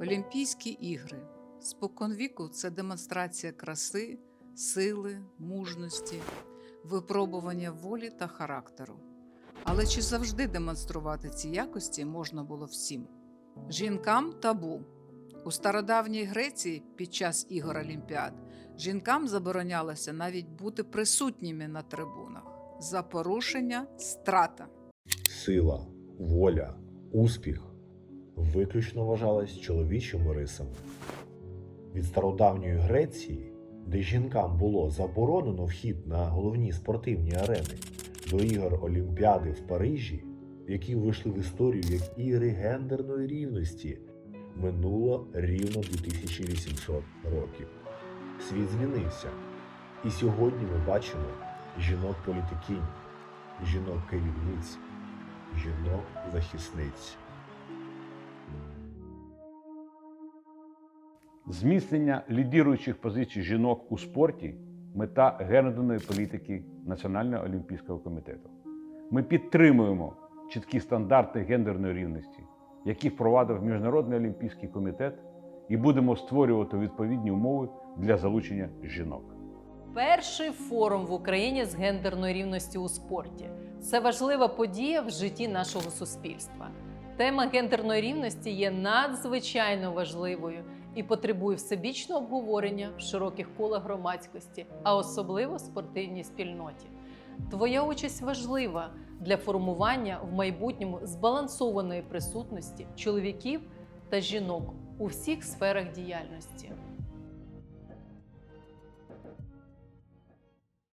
Олімпійські ігри. Споконвіку це демонстрація краси, сили, мужності, випробування волі та характеру. Але чи завжди демонструвати ці якості можна було всім? Жінкам табу. У стародавній Греції під час ігор Олімпіад жінкам заборонялося навіть бути присутніми на трибунах за порушення страта. Сила, воля, успіх виключно вважались чоловічими рисами. Від стародавньої Греції, де жінкам було заборонено вхід на головні спортивні арени, до ігор Олімпіади в Парижі, які вийшли в історію як ігри гендерної рівності, минуло рівно 2800 років. Світ змінився, і сьогодні ми бачимо жінок-політикінь, жінок-керівниць, жінок-захисниць. Зміцнення лідіруючих позицій жінок у спорті мета гендерної політики Національного олімпійського комітету. Ми підтримуємо чіткі стандарти гендерної рівності, які впровадив Міжнародний олімпійський комітет, і будемо створювати відповідні умови для залучення жінок. Перший форум в Україні з гендерної рівності у спорті. Це важлива подія в житті нашого суспільства. Тема гендерної рівності є надзвичайно важливою і потребує всебічного обговорення в широких колах громадськості, а особливо в спортивній спільноті. Твоя участь важлива для формування в майбутньому збалансованої присутності чоловіків та жінок у всіх сферах діяльності.